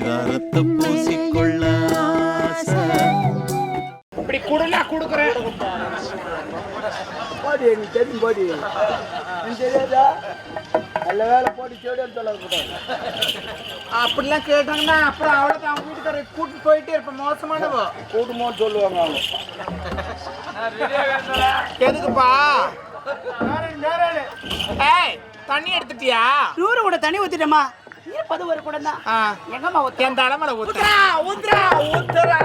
பரிதாரத்தை பூசிக்கொள்ள. இப்படி குடுனா குடுக்குறேன் போடி தெரியும் போடி. நீ தெரியாதா நல்ல வேலை போடி செடின்னு சொல்லக்கூடாது அப்படிலாம் கேட்டாங்கன்னா அப்புறம் அவ்வளோதான் அவங்க வீட்டுக்காரரை கூட்டிட்டு போயிட்டே இருப்பேன் மோசமானவோ. கூட்டமோன்னு சொல்லுவாங்க அவங்க. எதுக்குப்பா? ஏய் தண்ணி எடுத்துட்டியா? நூறு கூட தண்ணி ஊத்திட்டமா இருப்பது ஒரு கூட தான். எங்கம்மா ஊத்த என் தலைமையில ஊத்துறா. ஊத்துறா ஊத்துறா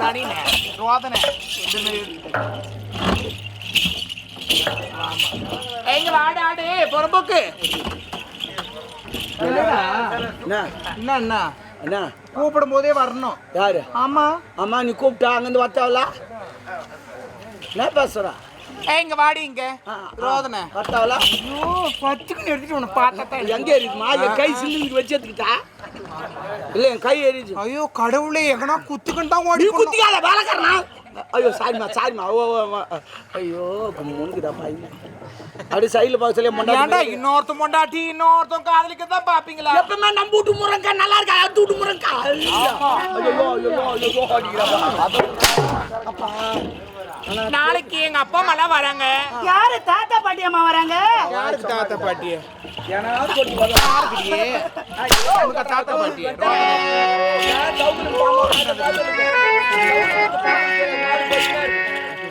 தனினே ரோதனை இந்த மாதிரி. இருக்கு. எங்க வாடு ஆடு பொறம்போக்கு. கூப்பிடும் போதே வரணும். யாரு? ஆமா. அம்மா நீ கூப்பிட்டா அங்கேருந்து வத்தாவல என்ன பேசுறா? இங்க வாடி இங்க. ரோதனை. வத்தாவல ஐயோ பச்சுக்குன்னு எடுத்துட்டு உன்னை பார்த்தா எங்க எரியுதுமா என் கை சில்லுக்கு வச்சு எடுத்துக்கிட்டா இல்ல என் கை எரியுது. ஐயோ கடவுளே எங்கனா குத்துக்குன்னு தான் ஓடி. குத்திக்காத வேலைக்காரனா? ஐயோ சாரிம்மா சாரிம்மா. ஓ. ஐயோ முன்னுக்குதா பாய் அப்படி சைடில் பார்க்க சொல்லி மொண்டாடி இன்னொருத்தன் பொண்டாட்டி இன்னொருத்தன் காதலிக்க தான் பாப்பீங்களா? எப்பவுமே நம்ம வீட்டு முருங்கா நல்லா இருக்கா? அடுத்து வீட்டு முருங்கா ஐயோ. ஐயோ ஐயோ ஐயோ அடிக்கிறப்பா நாளைக்கு எங்க அப்பா அம்மா எல்லாம் வராங்க. யாரு தாத்தா பாட்டி அம்மா வராங்க? யாருக்கு தாத்தா பாட்டி? தாத்தா பாட்டி.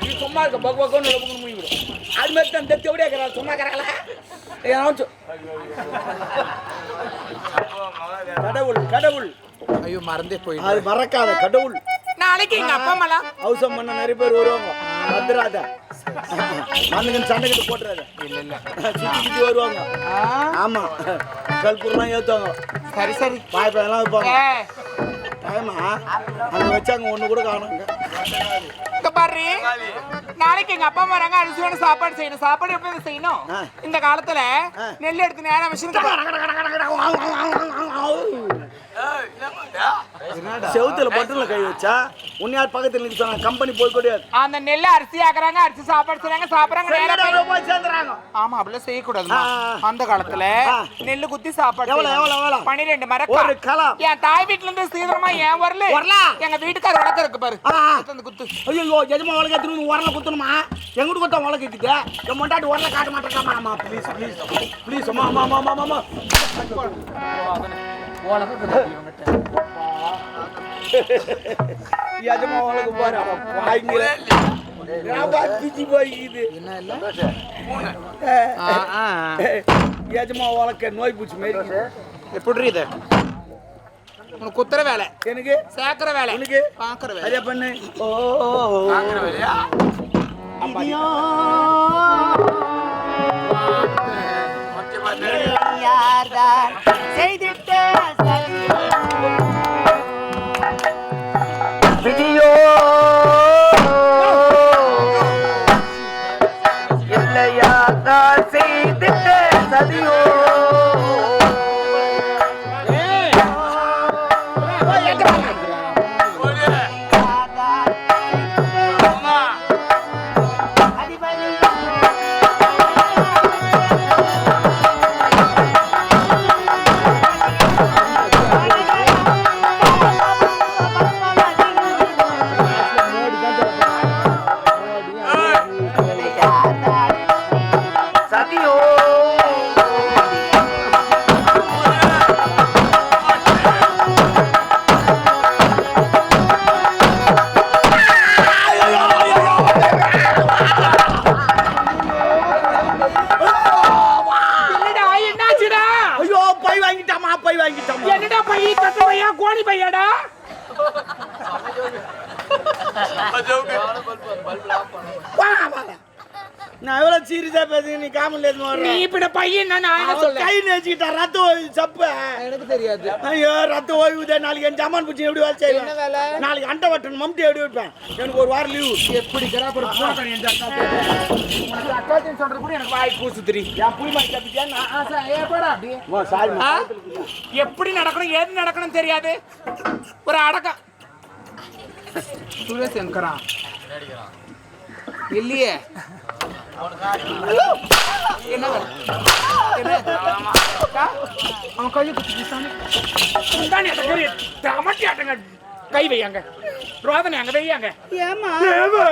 நீ சும்மா இருக்க பக் பக்கம் முடிவிடும் அது மாதிரி தான் தெத்து எப்படியா இருக்கிறா சும்மா ஏதாச்சும் கடவுள் கடவுள். ஐயோ மறந்தே போயிடு அது மறக்காத கடவுள். நாளைக்கு எங்க அப்பா அம்மா எல்லாம் அவசரம் பண்ண நிறைய பேர் வருவாங்க வந்துடாத வந்துங்க சண்டைக்கிட்டு போட்டுறாத இல்ல இல்ல சுத்தி சுத்தி வருவாங்க ஆமா கல்பூர்லாம் ஏத்துவாங்க சரி சரி பாய் பையன்லாம் வைப்பாங்க டைமா அங்க வச்சாங்க ஒண்ணு கூட காணுங்க பாரு நாளைக்கு எங்க அப்பா அம்மா வராங்க அரிசியோட சாப்பாடு செய்யணும் சாப்பாடு எப்படி செய்யணும். இந்த காலத்துல நெல் எடுத்து நேரம் மிஷின் செவுத்துல பட்டுல கை வச்சா? உன்னையார் பக்கத்துல நிக்க சொன்னாங்க? கம்பெனி போய் கூடாது அந்த நெல்லை அரிசி ஆக்குறாங்க அரிசி சாப்பாடு செய்றாங்க சாப்பிடுறாங்க நேரம் போய் சேர்ந்துறாங்க. ஆமா அப்படிலாம் செய்யக்கூடாதுமா. ஆ, ஆ. அந்த காலத்துல. நெல்லு குத்தி சாப்பாடு எவ்வளவு. எவ்வளவு, எவ்வளவு? பன்னிரெண்டு மரக்கா. ஒரு கலம். என் தாய் வீட்டுல இருந்து சீக்கிரமா ஏன் வரல? வரல. எங்க வீட்டுக்கார வழக்கம் இருக்கு பாரு. எடுத்து வந்து குத்து. ஐயோ எஜமா வழக்கு எடுத்துட்டு உரல குத்தணுமா? எங்கிட்டு குத்தா வழக்கு இருக்குது என் மொண்டாட்டி உரல காட்ட மாட்டேங்கம்மா ப்ளீஸ் ப்ளீஸ் ப்ளீஸ் அம்மா அம்மா அம்மா அம்மா அம்மா எஜமா வழக்கு பாரு அவன் வாங்கில பிச்சு போய்க்குது என்ன இல்ல எஜமா வழக்க நோய் பூச்சி மாரி எப்படி இது உனக்கு குத்துற வேலை எனக்கு சேர்க்கிற வேலை உனக்கு? பாக்குற வேலை அதே பண்ணு ஓ யார்தான் செய்திட்ட வாங்கிட்டாமா என்னடா பைய தட்டு பையா கோணி பையாடா? நான் எவ்வளவு சீரியஸா பேசுறேன் நீ நீ வர்ற? இப்படி பையன் நான் என்ன சொல்ல? கை ரத்த ஓய்வு சப்ப. எனக்கு தெரியாது. ஐயோ ரத்த ஓய்வுதே நாளைக்கு என் ஜாமான் பூச்சி எப்படி வேலை என்ன வேலை? செய்வேன் நாளைக்கு அண்டை வட்டன் மம்டி எப்படி வைப்பேன்? எனக்கு ஒரு வாரம் லீவு எப்படி சொல்றது கூட எனக்கு வாய் கூசு தெரியும் என் புய் மாதிரி தப்பிச்சா நான் ஆசை ஏப்படா அப்படி. சாரி ஆ? எப்படி நடக்கணும் ஏது நடக்கணும் தெரியாது. ஒரு அடக்கம் சுரேஷ் எங்கரா இல்லையே. அவன் கையை குத்தி சாமி. கை வையாங்க ரோதனை அங்க வையாங்க ஏமா ஏமா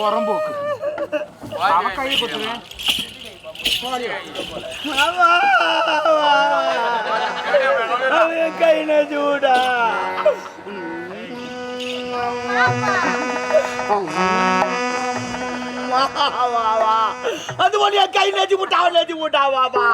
உரம்போக்கு அவன் கையை குத்துறேன் அவன் கை நஜூடா அது ஒன்றிய கை நெஞ்சு விட்டா நெஞ்சு விட்டா வாபா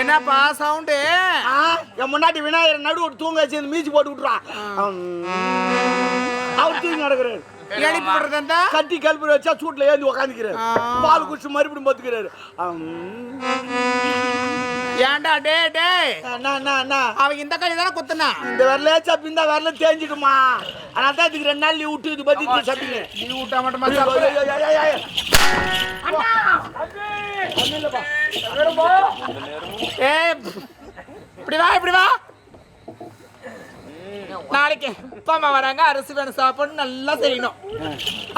என்னப்பா சவுண்டு என் முன்னாடி விநாயகர் நடு ஒரு தூங்க வச்சு மீச்சு போட்டு விட்டுறான் அவர் தூங்கி நடக்கிறாரு. கட்டி கல்புரி வச்சா சூட்ல ஏந்தி உக்காந்துக்கிறாரு. பால் குடிச்சு மறுபடியும் பார்த்துக்கிறாரு. ஏன்டா டே டே அவன் இந்த கையை தானே குத்துனா? இந்த வரல சப்பி இந்த வரல தேஞ்சிடுமா அதனால தான் இதுக்கு ரெண்டு நாள் லீவ் விட்டு இது பத்தி சப்பிங்க நீ விட்டா மட்டுமா ஏ இப்படி வா இப்படி வா. நாளைக்கு அப்பா அம்மா வராங்க. அரிசி வேணும் சாப்பிடணும். நல்லா செய்யணும்.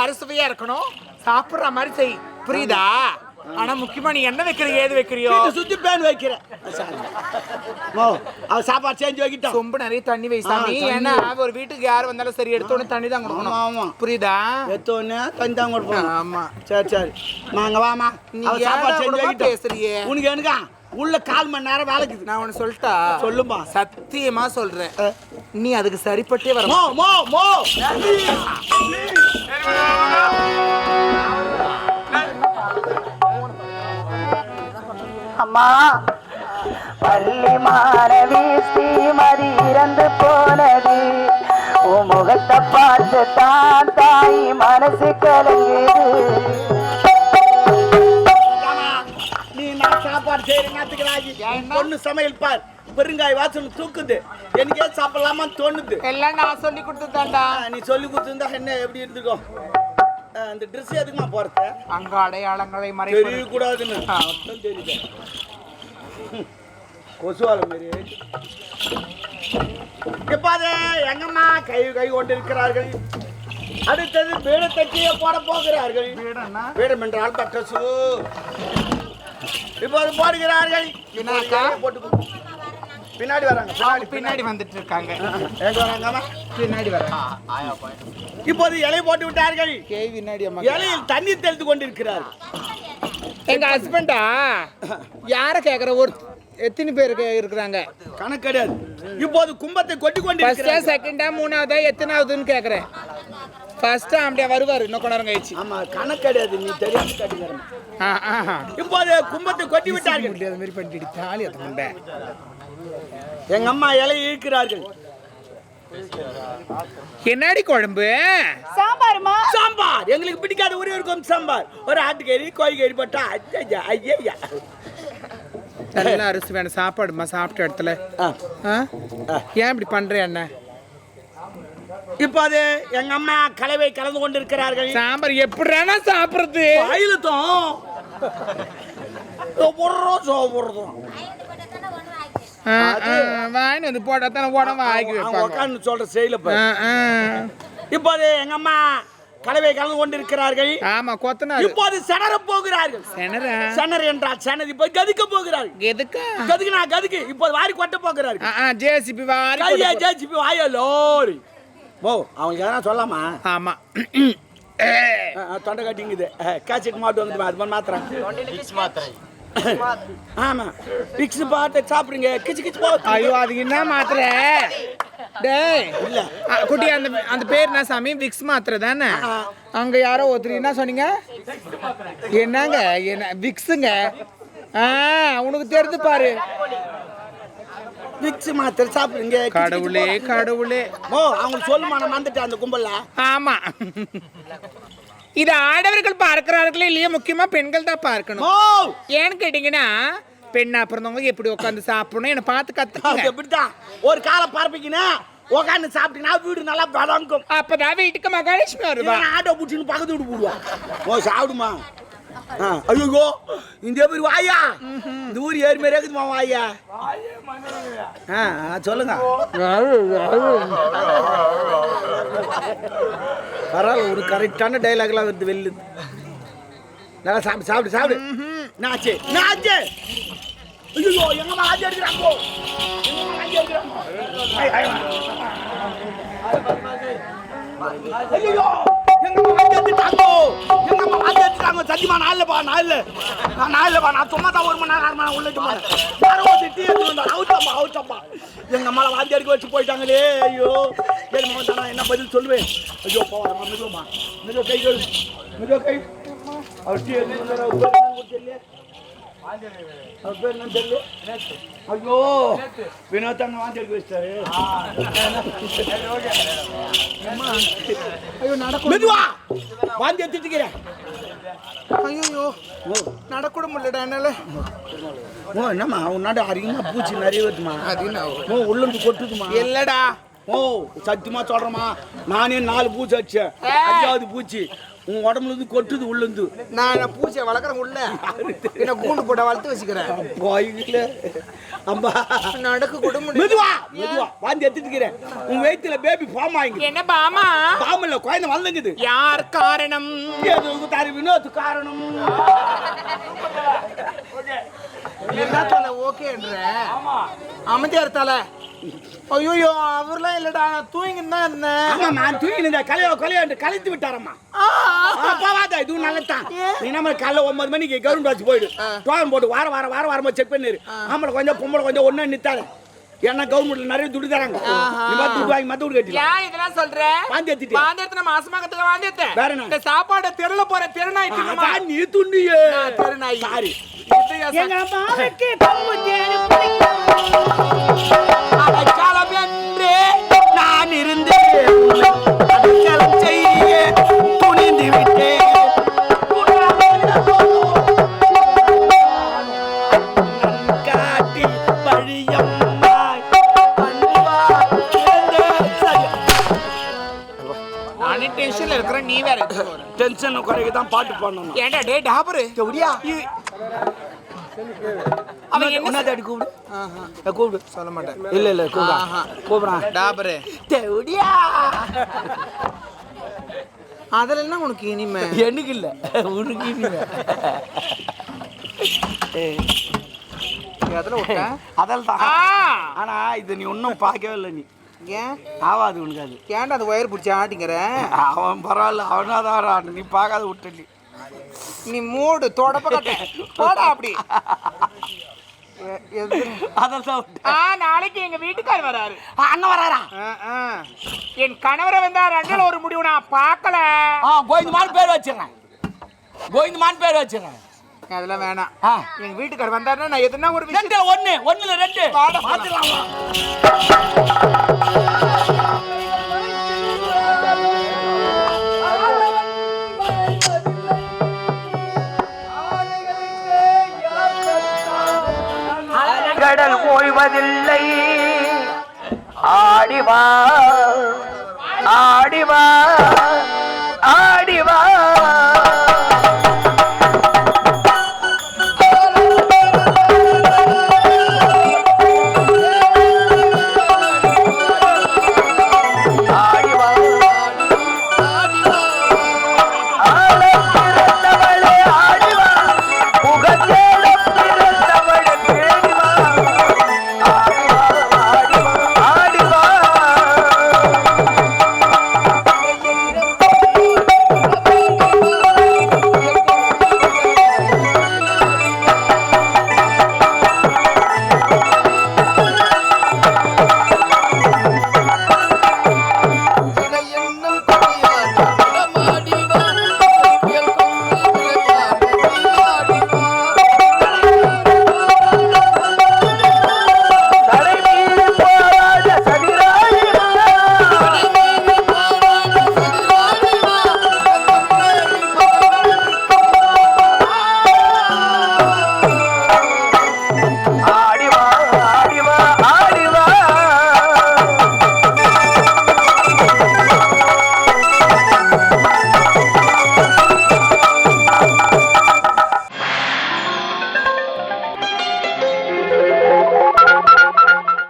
அரிசுவையா இருக்கணும். சாப்பிட்ற மாதிரி செய். புரியுதா? ஆனா முக்கியமா நீ என்ன வைக்கிறியோ ஏது வைக்கிறியோ? சுத்தி பேன் வைக்கிறேன் ஓ அவ சாப்பாடு செஞ்சு வைக்கிட்டோம். சொம்பு நிறைய தண்ணி வை சாமி. ஏன்னா ஒரு வீட்டுக்கு யார் வந்தாலும் சரி எடுத்தோடனே தண்ணி தான் கொடுக்கணும். ஆமா புரியுதா? எத்தோன்னு தண்ணி தான் கொடுப்போம். ஆமா. சரி சரி. வாங்க வாமா. நீ அவ சாப்பாடு செஞ்சு வைக்கிட்டோம். பேசுறியே? உனக்கு எனக்கா உள்ள கால் மணி நேரம் வேலைக்குது நான் உனக்கு சொல்லிட்டா சொல்லுமா சத்தியமா சொல்றேன். நீ அதுக்கு சரிப்பட்டே வர மோ மோ மோ. அம்மா. பள்ளி மாணவி ஸ்ரீமதி இறந்து போனது. உன் முகத்தை பார்த்து தான் தாய் மனசு கலங்குது சாப்பாடு செய்யற நேரத்துக்கு பொண்ணு சமையல் பார். பெருங்காய வாசனை தூக்குது. எனக்கே சாப்பிடலாமான்னு தோணுது. எல்லாம் நான் சொல்லி கொடுத்துதான்டா ஆ, நீ சொல்லி கொடுத்துருந்தா என்ன எப்படி இருந்திருக்கும்? அந்த ட்ரெஸ் எதுக்குமா போறது அங்க அடையாளங்களை மறைப்பது. தெரியக்கூடாதுன்னு. அதான் தெரியுது கொசுவால மாரி. எப்பாது எங்கம்மா கை கை கொண்டு இருக்கிறார்கள் அடுத்தது வீடு தட்டியே போட போகிறார்கள்? வீடம் என்றால் பட்டசு இப்போது போடுகிறார்கள்? போட்டு. பின்னாடி வராங்க பின்னாடி வந்துட்டு இருக்காங்க எங்க வராங்கம்மா பின்னாடி வர இப்போது இலை போட்டு விட்டார்கள். பின்னாடி அம்மா. இலையில் தண்ணீர் தெளித்து கொண்டிருக்கிறார்கள் எங்க ஹஸ்பண்டா யார கேக்குற? ஒரு எத்தனை பேர் இருக்கிறாங்க? கணக்கு கிடையாது. இப்போது கும்பத்தை கொட்டி ஃபர்ஸ்டா கொண்டிருக்கிறார்கள். செகண்டா மூணாவதா எத்தனாவதுன்னு கேக்குறேன். ஃபர்ஸ்டா அப்படியே வருவாரு. இன்னும் கொஞ்ச நேரம் கழிச்சு. ஆமா கணக்கு கிடையாது. நீ தெரியாம கட்டிக்கிறேன். இப்போது கும்பத்தை கொட்டி விட்டார்கள். அது மாதிரி பண்ணிட்டு தாலி எத்த முண்டை எங்க அம்மா இலை இழுக்கிறார்கள். என்னடி குழம்பு? சாம்பாருமா? சாம்பார். எங்களுக்கு பிடிக்காத ஒரே இருக்கும் சாம்பார். ஒரு ஆட்டுக்கறி கோழிக்கறி போட்டா ஐயா ஐயா நல்ல அரிசி வேணும். சாப்பாடுமா சாப்பிட்ட இடத்துல. ஆ? ஏன் இப்படி பண்ற என்ன? இப்போது எங்க அம்மா கலவை கலந்து கொண்டிருக்கிறார்கள். சாம்பார் எப்படினா சாப்பிடுறது? அயிலுத்தம் போடுறோம் சோப்படுறோம் ஆ, ஆ, வாங்கி வந்து போட்டா தானே உடம்பு ஆக்கி உட்காந்து சொல்ற செயல ஆ. இப்போது எங்க அம்மா கலவை கலந்து கொண்டிருக்கிறார்கள். ஆமா கொத்தனாரு. இப்போது செனர போகிறார்கள். செனரா செனர் என்றால் செனர் இப்போ கதிக்க போகிறார்கள். எதுக்கு கதுக்கு? நான் கதுக்கு. இப்போ வாரி கொட்ட போகிறார்கள். ஜேசிபி வாரி கையா ஜேசிபி வாயா லோரி. ஓ அவங்க எதனா சொல்லாமா ஆமா. தொண்டை கட்டிங்குது. கேசட் மாட்டு வந்து அது மாதிரி மாத்திரம். ஆமா. பிக்ஸ் பாட்டு சாப்பிடுங்க. கிச்சு கிச்சு போ ஐயோ அது என்ன மாத்திரை? டேய் இல்ல. குட்டி அந்த அந்த பேர் என்ன சாமி? விக்ஸ் மாத்திரை தானே? அங்க யாரோ ஒருத்தர் என்ன சொன்னீங்க? என்னங்க? என்ன விக்ஸுங்க ஆ உனக்கு தெரிஞ்சு பாரு. பிக்ஸ் மாத்திரை சாப்பிடுங்க. கடவுளே. கடவுளே. ஓ அவங்க சொல்லுமா நான் வந்துட்டேன் அந்த கும்பல்ல. ஆமா. இது ஆடவர்கள் பார்க்கிறார்களே இல்லையா முக்கியமா பெண்கள் தான் பார்க்கணும். ஏன்னு கேட்டீங்கன்னா பெண்ணா பிறந்தவங்க எப்படி உட்காந்து சாப்பிடணும்? என்னை பார்த்து கத்துக்கங்க. எப்படித்தான்? ஒரு காலை பரப்பிக்கினா உக்காந்து சாப்பிட்டீங்கன்னா வீடு நல்லா பதங்கும் அப்பதான் வீட்டுக்கு மகாலட்சுமி வருவா. ஆட்டோ பிடிச்சின்னு பக்கத்து வீடு போடுவான் ஓ சாப்பிடுமா? ஐயோ இந்த பேர் வாயா? இந்த ஊர் ஏறி மாதிரி இருக்குதுமா வாயா? ஆ ஆ, சொல்லுங்க. பரவாயில்ல ஒரு கரெக்டான டைலாக்லாம் வருது வெளில. நல்லா சாப்பிடு சாப்பிடு சாப்பிடு. நாச்சு நாச்சு ஐயோ எங்கம்மா ஆஜி எடுக்கிறாங்கோ எங்கம்மா ஆஜி எடுக்கிறாங்கோ ஐயோ எங்கம்மா ஆஜி எடுத்துட்டாங்கோ எங்கம்மா எடுத்துட்டாங்க சத்தியமா நான் இல்லப்பா நான் இல்ல. நான் நான் இல்லப்பா நான் சும்மா தான் ஒரு மணி நேரம் அரை மணி நேரம் உள்ள போனேன் டீ எடுத்து வந்தா அவுட்டப்பா அவுட்டப்பா எங்க அம்மால வாந்தி எடுக்க வச்சு போயிட்டாங்களே ஐயோ. மகன் நான் என்ன பதில் சொல்லுவேன்? ஐயோ போவாரம்மா மெதுவம்மா மெதுவா கை கழு மெதுவா கை. அவர் டீ எடுத்து அவர் பேர் தெரியல. ஐயோ வினோத் வாந்தி எடுக்க வச்சிட்டாரு. ஐயோ நடக்க மெதுவா. வாந்தி எடுத்துட்டு இருக்கிறேன். ஐயோ நடக்கூட முடியலடா என்னால. ஓ என்னம்மா உன்னாட அதிகமா பூச்சி நிறைய வருதுமா? அது நான் ஓ உள்ளுந்து கொட்டுதுமா? இல்லடா. ஓ சத்தியமா சொல்றேமா நானே நாலு பூச்சி அடிச்சேன் அஞ்சாவது பூச்சி. உன் உடம்புல இருந்து கொட்டுது உள்ளுந்து. நான் பூச்சியை வளர்க்குறேன் உள்ள? என்ன கூண்டு போட்ட வளர்த்து வச்சுக்கிறேன்? கோயில அம்பா நடக்க கூட மெதுவா மெதுவா வாந்தி எடுத்துட்டு இருக்கிறேன். உன் வயித்துல பேபி ஃபார்ம் ஆயிங்க என்ன பாமா? பாம்புல குழந்தை வளர்ந்துக்குது யார் காரணம்? ஏதோ தாரி வினோத் காரணம். என்ன தலை ஓகேன்ற? அமைதியார் தலை ஐயோ அவர்லாம் இல்லடா நான் தூங்கின்னு தான் இருந்தேன். ஆமா நான் தூங்கி இந்த கலையோ கலையோ என்று கலைத்து விட்டாரம்மா. அப்பாவாதா இதுவும் நல்லதான் நீ நம்ம காலைல ஒன்பது மணிக்கு கவர்மெண்ட் பஸ் போயிடு. டோக்கன் போட்டு வாரம் வாரம் வாரம் வாரமா செக் பண்ணிரு. ஆம்பளை கொஞ்சம் பொம்பளை கொஞ்சம் ஒண்ணு நித்தாரு. ஏன்னா கவர்மெண்ட்ல நிறைய துட்டு தராங்க. நீ பார்த்து துட்டு வாங்கி மத்த வீடு கட்டி ஏன் இதெல்லாம் சொல்ற? வாந்தி எடுத்துட்டு வாந்தி எடுத்து நான் மாசமாக்கத்துக்கு வாந்தி எடுத்தேன் வேற என்ன? இந்த சாப்பாடு தெருல போற தெருநாய் தின்னுமா? நீ துண்டியே நான் தெருநாய். சாரி. இது என் ச- மாவுக்கு பங்கு தேடு அடைக்காலம் என்று நான் இருந்தேன். அடைக்காலம் செய்ய துணிந்து விட்டேன். டென்ஷன்ல இருக்கிறேன் நீ வேற? டென்ஷன் குறைக்க தான் பாட்டு பாடணும் ஏன்டா டே டாபரு? எப்படியா என்ன தாடி கூப்பிடு. கூப்பிடு. சொல்ல மாட்டேன். இல்ல இல்ல கூப்பிடா. ஆஹா. கூப்பிடான் டாபரு. தேவடியா அதுல என்ன உனக்கு இனிமே? எனக்கு இல்ல. உனக்கு இல்ல அதுல அதல் தான் ஆ. ஆனா இது நீ ஒன்றும் பார்க்கவே இல்லை நீ. ஏன்? ஆவாது உனக்கு அது. ஏன்டா அந்த ஒயர் பிடிச்சி ஆட்டிங்கிற அவன் பரவாயில்ல அவனா தான் நீ பார்க்காத விட்டு நீ. மூடு தொடப்ப போடா அப்படி. நாளைக்கு எங்க வீட்டுக்கார் வராரு. அண்ணன் வராரா. என் கணவரை வந்தா ரெண்டுல ஒரு முடிவு நான் பார்க்கல. கோவிந்தமான் பேர் வச்சிடறேன் கோவிந்தமான் பேர் வச்சிடறேன் அதெல்லாம் வேணாம். எங்க வீட்டுக்கார் வந்தாருன்னா நான் எதுனா ஒரு ஒண்ணு ஒண்ணுல ரெண்டு. வருவதில்லை ஆடிவா ஆடிவா.